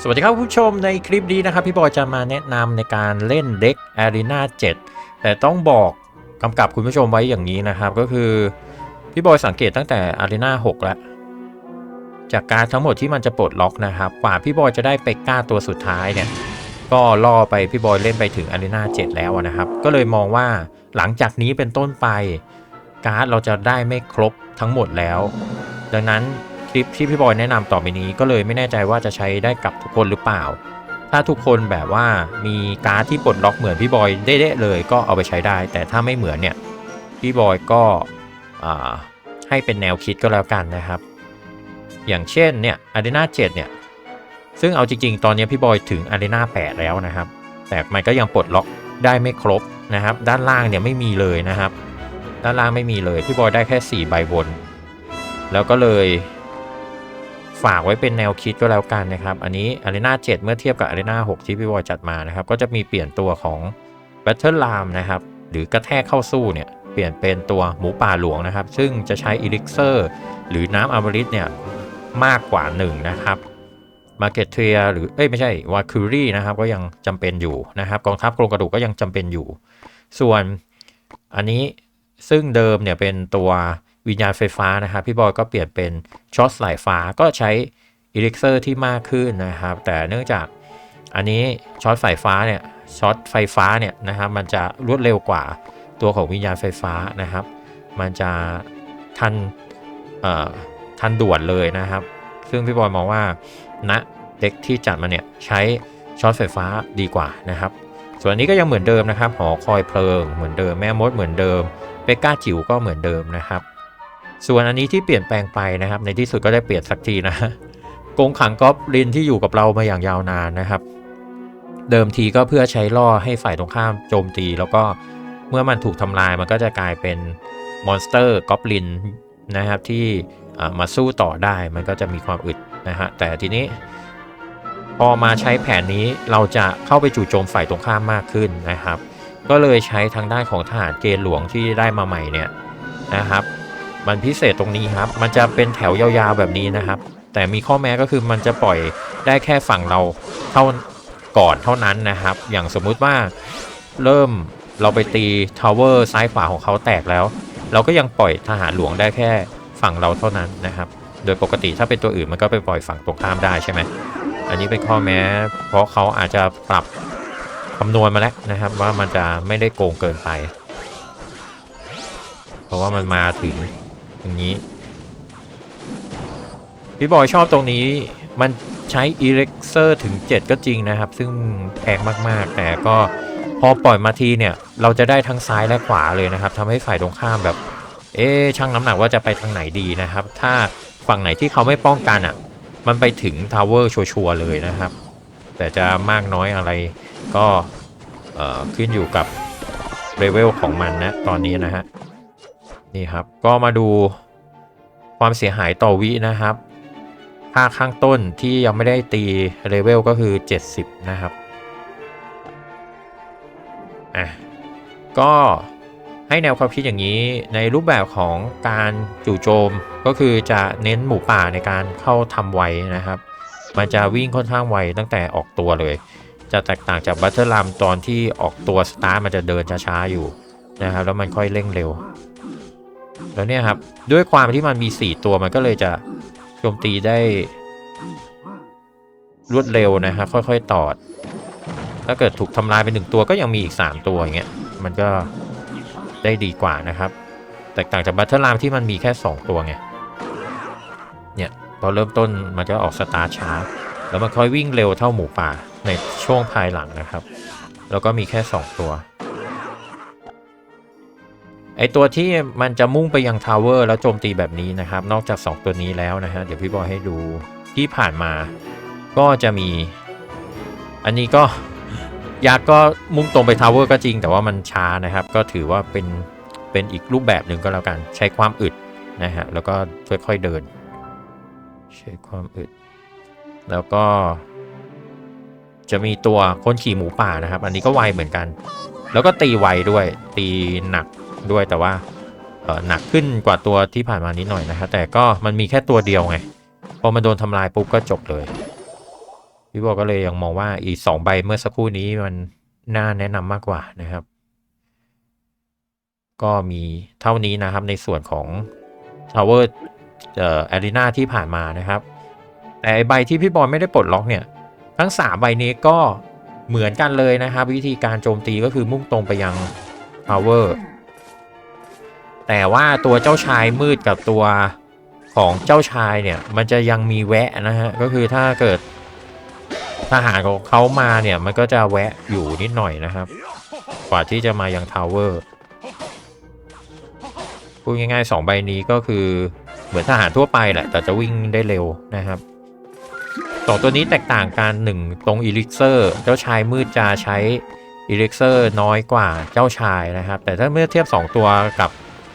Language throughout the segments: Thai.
สวัสดีครับผู้ชมในคลิปนี้นะครับ พี่บอยจะมาแนะนำในการเล่นเด็ก Arena 7 แต่ต้องบอกกำกับคุณผู้ชมไว้อย่างนี้นะครับ ก็คือ พี่บอยสังเกตตั้งแต่ Arena 6 แล้ว จากการทั้งหมดที่มันจะปลดล็อกนะครับกว่าพี่บอยจะได้เปกก้าตัวสุดท้ายเนี่ย ก็ล่อไปพี่บอยเล่นไปถึง Arena 7 แล้วนะครับ ก็เลยมองว่าหลังจากนี้เป็นต้นไปการ์ดเราจะได้ไม่ครบทั้งหมดแล้ว ดังนั้น ลิปที่พี่บอยแนะนำต่อไปนี้ก็เลยไม่แน่ใจว่าจะใช้ได้กับทุกคนหรือเปล่า ถ้าทุกคนแบบว่ามีการ์ดที่ปลดล็อกเหมือนพี่บอยเด้เลยก็เอาไปใช้ได้ แต่ถ้าไม่เหมือนเนี่ยพี่บอยก็ให้เป็นแนวคิดก็แล้วกันนะครับ อย่างเช่นเนี่ยอารีนา7เนี่ยซึ่งเอาจริงๆ ตอนนี้พี่บอยถึงอารีนา8แล้วนะครับ แต่มันก็ยังปลดล็อกได้ไม่ครบนะครับ ด้านล่างเนี่ยไม่มีเลยนะครับ ด้านล่างไม่มีเลย พี่บอยได้แค่ 4 ใบบน แล้วก็เลย ฝากไว้เป็นแนวคิดก็แล้วกันนะครับ อันนี้ Arena 7 เมื่อเทียบกับ Arena 6 ที่พี่บอยจัดมานะครับ ก็จะมีเปลี่ยนตัวของ Battle Lam นะครับ หรือกระแทกเข้าสู้เนี่ย เปลี่ยนเป็นตัวหมูป่าหลวงนะครับ ซึ่งจะใช้อิลิกเซอร์หรือน้ำอมฤตเนี่ยมากกว่า 1 นะครับมาเก็ตเทียหรือเอ้ยไม่ใช่วาคูรี่นะครับก็ยังจำเป็นอยู่นะครับ กองทัพโครงกระดูกก็ยังจำเป็นอยู่ ส่วนอันนี้ซึ่งเดิมเนี่ยเป็นตัว วิญญาณไฟฟ้านะครับพี่บอยก็เปลี่ยนเป็นช็อตสายฟ้าก็ใช้อิเลิกเซอร์ที่มากขึ้นนะครับ แต่เนื่องจากอันนี้ช็อตสายฟ้าเนี่ยช็อตไฟฟ้าเนี่ยนะครับมันจะรวดเร็วกว่าตัวของวิญญาณไฟฟ้านะครับ มันจะทันทันด่วนเลยนะครับ ซึ่งพี่บอยมองว่าณเด็กที่จัดมาเนี่ยใช้ช็อตไฟฟ้าดีกว่านะครับ ส่วนนี้ก็ยังเหมือนเดิมนะครับ หอคอยเพลิงเหมือนเดิมแม่มดเหมือนเดิมเปกก้าจิ๋วก็เหมือนเดิมนะครับ ส่วนอันนี้ที่เปลี่ยนแปลงไปนะครับ ในที่สุดก็ได้เปลี่ยนสักทีนะกงขังก๊อบลินที่อยู่กับเรามาอย่างยาวนานนะครับ เดิมทีก็เพื่อใช้ล่อให้ฝ่ายตรงข้ามโจมตี แล้วก็เมื่อมันถูกทำลายมันก็จะกลายเป็นมอนสเตอร์ก๊อบลินนะครับที่มาสู้ต่อได้มันก็จะมีความอึดนะฮะแต่ทีนี้พอมาใช้แผนนี้เราจะเข้าไปจู่โจมฝ่ายตรงข้ามมากขึ้นนะครับ ก็เลยใช้ทางด้านของทหารเกณฑ์หลวงที่ได้มาใหม่เนี่ยนะครับ มันพิเศษตรงนี้ครับ มันจะเป็นแถวยาวๆแบบนี้นะครับ แต่มีข้อแม้ก็คือมันจะปล่อยได้แค่ฝั่งเราเท่าก่อนเท่านั้นนะครับ อย่างสมมุติว่าเริ่มเราไปตีทาวเวอร์ซ้ายขวาของเขาแตกแล้ว เราก็ยังปล่อยทหารหลวงได้แค่ฝั่งเราเท่านั้นนะครับ โดยปกติถ้าเป็นตัวอื่นมันก็ไปปล่อยฝั่งตรงข้ามได้ใช่ไหมอันนี้เป็นข้อแม้ เพราะเขาอาจจะปรับคำนวณมาแล้วนะครับ ว่ามันจะไม่ได้โกงเกินไป เพราะว่ามันมาถึง อย่างนี้ พี่บอยชอบตรงนี้มันใช้อีเล็กเซอร์ถึง 7 ก็จริงนะครับ ซึ่งแพงมากๆ แต่ก็พอปล่อยมาทีเนี่ย เราจะได้ทั้งซ้ายและขวาเลยนะครับทำให้ฝ่ายตรงข้ามแบบ เอ๊ช่างน้ำหนักว่าจะไปทางไหนดีนะครับ ถ้าฝั่งไหนที่เขาไม่ป้องกันอะ มันไปถึงทาวเวอร์ชัวร์เลยนะครับ แต่จะมากน้อยอะไรก็ขึ้นอยู่กับเลเวลของมันนะตอนนี้นะฮะ นี่ครับ ก็มาดูความเสียหายต่อวินะครับค่าข้างต้นที่ยังไม่ได้ตีเลเวลก็คือ 70 นะครับ อะ ก็ให้แนวความคิดอย่างนี้ในรูปแบบของการจู่โจมก็คือจะเน้นหมูป่าในการเข้าทำไวนะครับ มันจะวิ่งค่อนข้างไวตั้งแต่ออกตัวเลย จะแตกต่างจากบัตเตอร์ลัมตอนที่ออกตัวสตาร์มันจะเดินช้าๆอยู่นะครับ แล้วมันค่อยเร่งเร็ว แล้วเนี่ยครับ ด้วยความที่มันมี 4 ตัวมันก็เลยจะโจมตีได้ รวดเร็วนะครับ ค่อยๆตอด ถ้าเกิดถูกทำลายไปหนึ่งตัวก็ยังมีอีก 3 ตัวอย่างเงี้ยมันก็ได้ดีกว่านะครับ แตกต่างจากบัตเตอร์ลามที่มันมีแค่ 2 ตัวไงเนี่ยพอเริ่มต้นมันจะออกสตาร์ช้า แล้วมันค่อยวิ่งเร็วเท่าหมูป่าในช่วงภายหลังนะครับ แล้วก็มีแค่ 2 ตัว ไอตัวที่มันจะมุ่งไปยังทาวเวอร์แล้วโจมตีแบบนี้นะครับ นอกจาก 2 ตัวนี้แล้วนะฮะ เดี๋ยวพี่บอยให้ดูที่ผ่านมา ก็จะมี อันนี้ก็ยักษ์ก็มุ่งตรงไปทาวเวอร์ก็จริง แต่ว่ามันช้านะครับ ก็ถือว่าเป็นเป็นอีกรูปแบบหนึ่งก็แล้วกัน ใช้ความอึดนะฮะ แล้วก็ค่อยๆเดิน ใช้ความอึด แล้วก็ จะมีตัวคนขี่หมูป่านะครับ อันนี้ก็ไวเหมือนกัน แล้วก็ตีไวด้วย ตีหนัก ด้วยแต่ว่าหนักขึ้นกว่าตัวที่ผ่านมานิดหน่อยนะครับแต่ก็มันมีแค่ตัวเดียวไงพอมันโดนทำลายปุ๊บก็จบเลยพี่บอยก็เลยยังมองว่าอีกสองใบเมื่อสักครู่นี้มันน่าแนะนำมากกว่านะครับ ก็มีเท่านี้นะครับในส่วนของ Tower เอ่อ Arena ที่ผ่านมานะครับ แต่ไอใบที่พี่บอยไม่ได้ปลดล็อกเนี่ย ทั้ง 3 ใบนี้ก็เหมือนกันเลยนะครับ วิธีการโจมตีก็คือมุ่งตรงไปยัง Tower แต่ว่าตัวเจ้าชายมืดกับตัวของเจ้าชายเนี่ย มันจะยังมีแวะนะฮะ ก็คือถ้าเกิดทหารของเขามาเนี่ย มันก็จะแวะอยู่นิดหน่อยนะครับ กว่าที่จะมายังทาวเวอร์พูดง่ายๆสองใบนี้ก็คือเหมือนทหารทั่วไปแหละ แต่จะวิ่งได้เร็วนะครับสองตัวนี้แตกต่างกันหนึ่งตรงอีลิกเซอร์เจ้าชายมืดจะใช้อีลิกเซอร์น้อยกว่าเจ้าชายนะครับ แต่ถ้าเมื่อเทียบ 2 ตัวกับ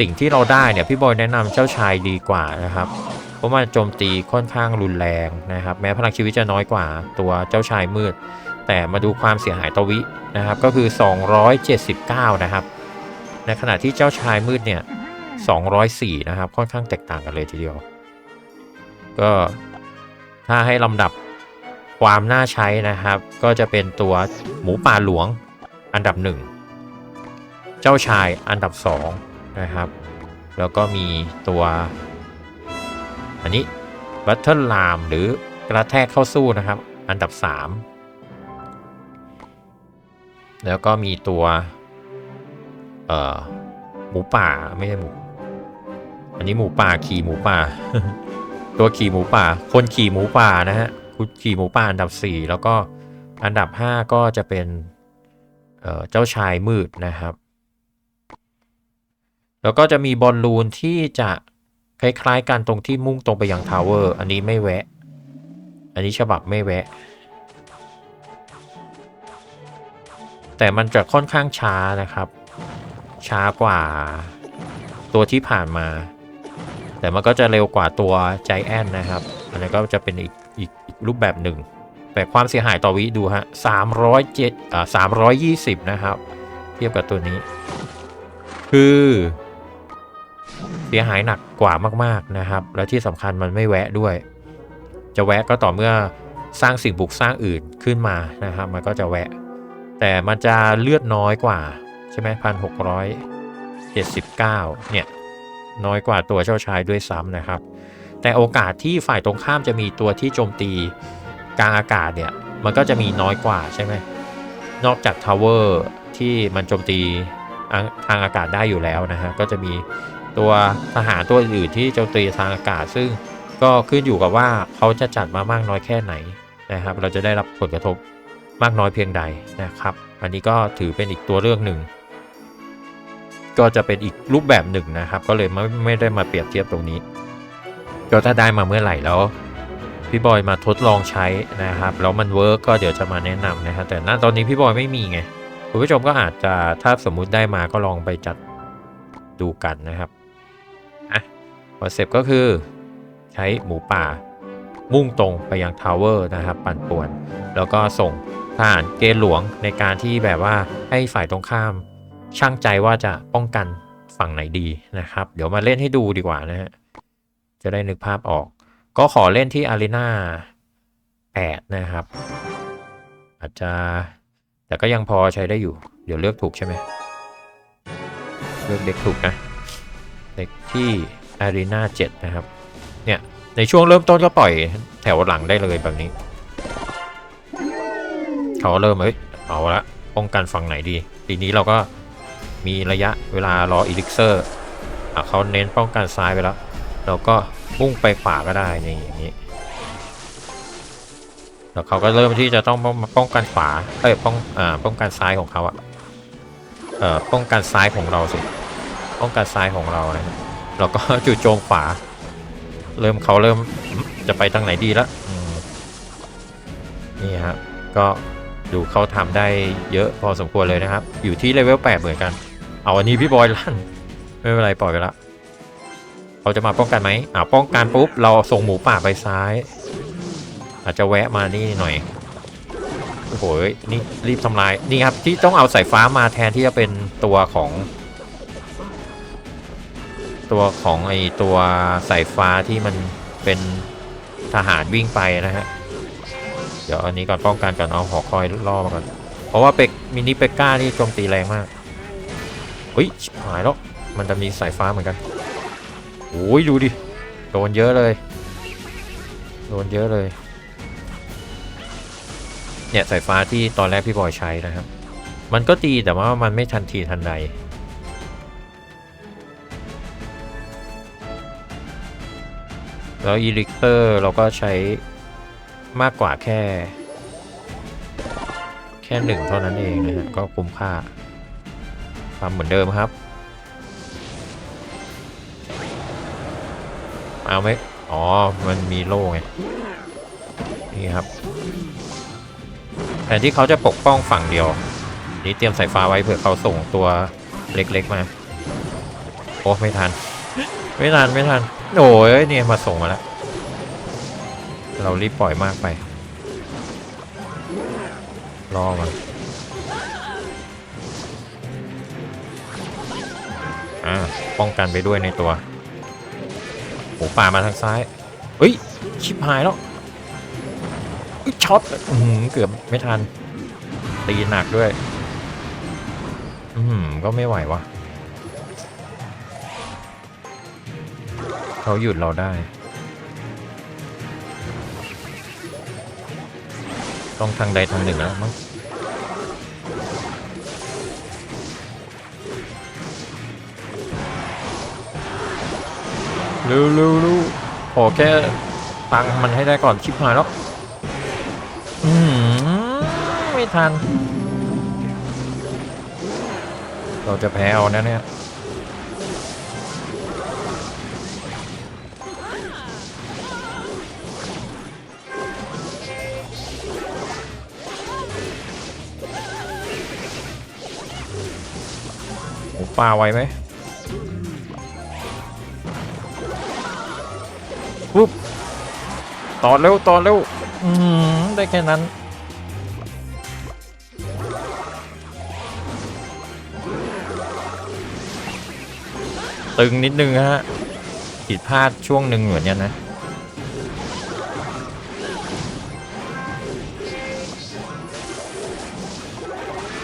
สิ่งที่เราได้เนี่ยพี่บอยแนะนำเจ้าชายดีกว่านะครับ เพราะมันโจมตีค่อนข้างรุนแรงนะครับ แม้พลังชีวิตจะน้อยกว่าตัวเจ้าชายมืด แต่มาดูความเสียหายตวินะครับก็คือ 279 นะครับ ในขณะที่เจ้าชายมืดเนี่ย204 นะครับ ค่อนข้างแตกต่างกันเลยทีเดียว ก็ถ้าให้ลำดับความน่าใช้นะครับ ก็จะเป็นตัวหมูป่าหลวงอันดับ 1 เจ้าชายอันดับ 2 นะครับ แล้วก็มีตัว อันนี้บัตเทิลลามหรือกระแทกเข้าสู้นะครับ อันดับ 3 แล้วก็มีตัว เอ่อ หมูป่าไม่ใช่หมู อันนี้หมูป่าขี่หมูป่า ตัวขี่หมูป่า คนขี่หมูป่านะฮะขี่หมูป่าอันดับ 4 แล้วก็อันดับ 5 ก็จะเป็นเเจ้าชายมืดนะครับ แล้วก็จะมีบอลลูนที่จะคล้าย ๆกันตรงที่มุ่งตรงไปยังทาวเวอร์ อันนี้ไม่แวะ อันนี้ฉบับไม่แวะ แต่มันจะค่อนข้างช้านะครับ ช้ากว่าตัวที่ผ่านมา แต่มันก็จะเร็วกว่าตัวใจแอนนะครับ อันนี้ก็จะเป็นอีกอีกอีกรูปแบบหนึ่ง แต่ความเสียหายต่อวิดูฮะสามร้อยเจ็ดอ่าสามร้อยยี่สิบนะครับ เทียบกับตัวนี้ คือ เสียหายหนักกว่ามากๆนะครับ และที่สำคัญมันไม่แวะด้วย จะแวะก็ต่อเมื่อสร้างสิ่งปลูกสร้างอื่นขึ้นมานะครับ มันก็จะแวะ แต่มันจะเลือดน้อยกว่าใช่ไหมพันหกร้อยเจ็ดสิบเก้าเนี่ยน้อยกว่าตัวเจ้าชายด้วยซ้ำนะครับ แต่โอกาสที่ฝ่ายตรงข้ามจะมีตัวที่โจมตีกลางอากาศเนี่ยมันก็จะมีน้อยกว่าใช่ไหมนอกจากทาวเวอร์ที่มันโจมตีทางอากาศได้อยู่แล้วนะฮะก็จะมี ตัวทหารตัวอื่นที่โจมตีทางอากาศ ซึ่งก็ขึ้นอยู่กับว่าเขาจะจัดมามากน้อยแค่ไหนนะครับ เราจะได้รับผลกระทบมากน้อยเพียงใดนะครับ อันนี้ก็ถือเป็นอีกตัวเลือกหนึ่ง ก็จะเป็นอีกรูปแบบหนึ่งนะครับ ก็เลยไม่ไม่ได้มาเปรียบเทียบตรงนี้ก็ถ้าได้มาเมื่อไหร่แล้วพี่บอยมาทดลองใช้นะครับแล้วมันเวิร์กก็เดี๋ยวจะมาแนะนำนะครับแต่ณตอนนี้พี่บอยไม่มีไงคุณผู้ชมก็อาจจะถ้าสมมุติได้มาก็ลองไปจัดดูกันนะครับ คอนเซปต์ก็คือใช้หมูป่า มุ่งตรงไปยังทาวเวอร์นะครับ ปั่นป่วน แล้วก็ส่งทหารเกณฑ์หลวงในการที่แบบว่าให้ฝ่ายตรงข้าม ช่างใจว่าจะป้องกันฝั่งไหนดีนะครับ เดี๋ยวมาเล่นให้ดูดีกว่านะฮะจะได้นึกภาพออก ก็ขอเล่นที่อารีนา8นะครับ อาจจะแต่ก็ยังพอใช้ได้อยู่ เดี๋ยวเลือกถูกใช่ไหมเลือกเด็กถูกนะ เด็กที่ อารีนา7นะครับ เนี่ย ในช่วงเริ่มต้นก็ปล่อยแถวหลังได้เลยแบบนี้ เขาเริ่มเอ้ยเอาละป้องกันฝั่งไหนดี ทีนี้เราก็มีระยะเวลารออีลิกเซอร์เขาเน้นป้องกันซ้ายไปแล้ว เราก็มุ่งไปขวาก็ได้นี่อย่างนี้แล้วเขาก็เริ่มที่จะต้องป้องป้องกันขวา เอ้ยป้องอ่าป้องกันซ้ายของเขาอะเอ่อป้องกันซ้ายของเราสิ ป้องกันซ้ายของเรานะครับ แล้วก็จู่โจมขวา เริ่มเขาเริ่มจะไปทางไหนดีละนี่ครับก็ดูเขาทำได้เยอะพอสมควรเลยนะครับ อยู่ที่เลเวล8เหมือนกัน เอาอันนี้พี่บอยลั่นไม่เป็นไรปล่อยไปละเขาจะมาป้องกันไหมอ่าป้องกันปุ๊บเราส่งหมูป่าไปซ้าย อาจจะแวะมานี่หน่อยโอ้โหนี่รีบทำลายนี่ครับที่ต้องเอาสายฟ้ามาแทนที่จะเป็นตัวของ ตัวของไอตัวสายฟ้าที่มันเป็นทหารวิ่งไปนะฮะ เดี๋ยวอันนี้ก่อนป้องกันก่อนเอาหอคอยล่อมาก่อน เพราะว่าเป็กมินิเป็กก้านี่โจมตีแรงมากเฮ้ยหายแล้ว มันจะมีสายฟ้าเหมือนกันโอ้ยดูดิ โดนเยอะเลย โดนเยอะเลย เนี่ยสายฟ้าที่ตอนแรกพี่บอยใช้นะครับ มันก็ตีแต่ว่ามันไม่ทันทีทันใด แล้วอีลิกเตอร์เราก็ใช้มากกว่าแค่ แค่หนึ่งเท่านั้นเองนะฮะก็คุ้มค่าทำเหมือนเดิมครับ เอาไหมอ๋อ มันมีโล่ไง นี่ครับแทนที่เขาจะปกป้องฝั่งเดียว นี่เตรียมสายฟ้าไว้เผื่อเขาส่งตัวเล็กๆมา โอ้ ไม่ทัน ไม่ทัน ไม่ทัน โอ้ยเนี่ยมาส่งมาแล้ว เรารีบปล่อยมากไป รอมันอ่าป้องกันไปด้วยในตัวโหป่ามาทางซ้ายเฮ้ยชิบหายแล้วช็อตอื้อหือเกือบไม่ทันตีหนักด้วย อืม ก็ไม่ไหววะ เขาหยุดเราได้ ต้องทางใดทางหนึ่งแล้วมั้งร็วเร็วเร็วขอแค่ตังมันให้ได้ก่อนชิบหายแล้ว อืมไม่ทัน เราจะแพ้เอานะเนี่ย ปลาไวไหมปุ๊บต่อเร็วต่อเร็วอืมได้แค่นั้น ตึงนิดนึงฮะผิดพลาดช่วงหนึ่งเหมือนกันนะ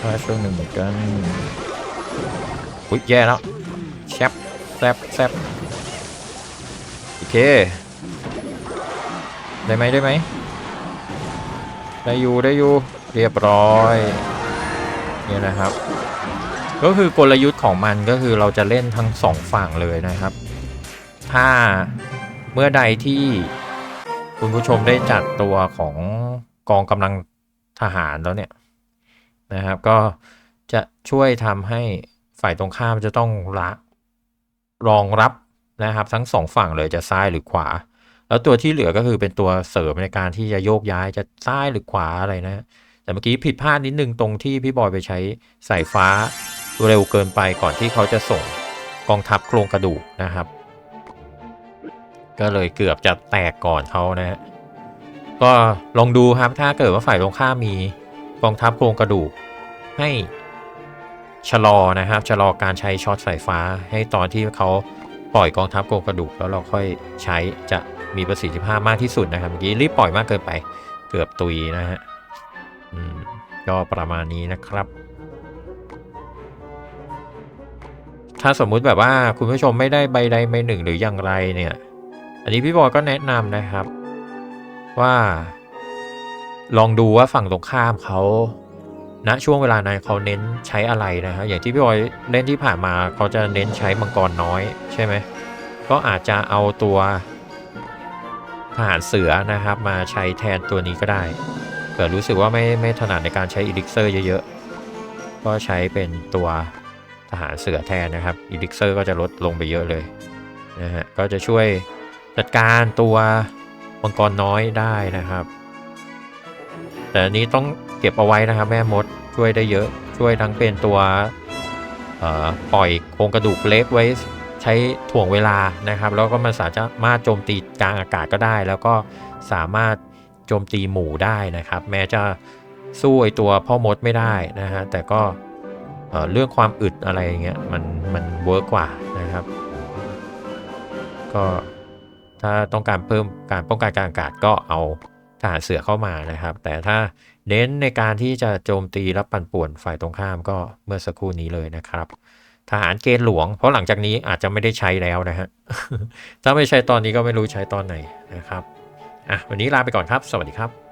พลาดช่วงหนึ่งเหมือนกัน อุ้ยแย่แล้วแซบแซบแซบโอเค ได้ไหมได้ไหมได้อยู่ได้อยู่เรียบร้อยนี่นะครับ ก็คือกลยุทธ์ของมันก็คือเราจะเล่นทั้งสองฝั่งเลยนะครับ ถ้าเมื่อใดที่คุณผู้ชมได้จัดตัวของกองกำลังทหารแล้วเนี่ยนะครับ ก็จะช่วยทำให้ ฝ่ายตรงข้ามจะต้องละรองรับนะครับ ทั้งสองฝั่งเลยจะซ้ายหรือขวา แล้วตัวที่เหลือก็คือเป็นตัวเสริมในการที่จะโยกย้ายจะซ้ายหรือขวาอะไรนะ แต่เมื่อกี้ผิดพลาดนิดนึงตรงที่พี่บอยไปใช้สายฟ้าเร็วเกินไปก่อนที่เขาจะส่งกองทัพโครงกระดูกนะครับ ก็เลยเกือบจะแตกก่อนเขานะฮะก็ลองดูครับถ้าเกิดว่าฝ่ายตรงข้ามมีกองทัพโครงกระดูกให้ ชะลอนะครับชะลอการใช้ช็อตสายฟ้า ให้ตอนที่เขาปล่อยกองทัพโครงกระดูกแล้วเราค่อยใช้จะมีประสิทธิภาพมากที่สุดนะครับเมื่อกี้รีบปล่อยมากเกินไปเกือบตุยนะฮะอืมก็ประมาณนี้นะครับ ถ้าสมมุติแบบว่าคุณผู้ชมไม่ได้ใบใดใบหนึ่งหรืออย่างไรเนี่ย อันนี้พี่บอยก็แนะนำนะครับว่า ลองดูว่าฝั่งตรงข้ามเขา ณช่วงเวลานั้นเขาเน้นใช้อะไรนะครับอย่างที่พี่บอยเล่นที่ผ่านมาเขาจะเน้นใช้มังกรน้อยใช่ไหมก็อาจจะเอาตัวทหารเสือนะครับมาใช้แทนตัวนี้ก็ได้เกิดรู้สึกว่าไม่ไม่ถนัดในการใช้อีลิกเซอร์เยอะๆ ก็ใช้เป็นตัวทหารเสือแทนนะครับอีลิกเซอร์ก็จะลดลงไปเยอะเลยนะฮะก็จะช่วยจัดการตัวมังกรน้อยได้นะครับ แต่อันนี้ต้อง เก็บเอาไว้นะครับแม่มดช่วยได้เยอะช่วยทั้งเป็นตัวปล่อยโครงกระดูกเล็กไว้ใช้ถ่วงเวลานะครับ แล้วก็มันสามารถโจมตีกลางอากาศก็ได้ แล้วก็สามารถโจมตีหมู่ได้นะครับ แม้จะสู้ไอตัวพ่อมดไม่ได้นะฮะแต่ก็เรื่องความอึดอะไรเงี้ยมันมันเวิร์กกว่านะครับ ก็ถ้าต้องการเพิ่มการป้องกันการอากาศก็เอา ทหารเสือเข้ามานะครับ แต่ถ้าเน้นในการที่จะโจมตีและปั่นป่วนฝ่ายตรงข้ามก็เมื่อสักครู่นี้เลยนะครับ ทหารเกณฑ์หลวง เพราะหลังจากนี้อาจจะไม่ได้ใช้แล้วนะฮะถ้าไม่ใช้ตอนนี้ก็ไม่รู้ใช้ตอนไหนนะครับอะวันนี้ลาไปก่อนครับ สวัสดีครับ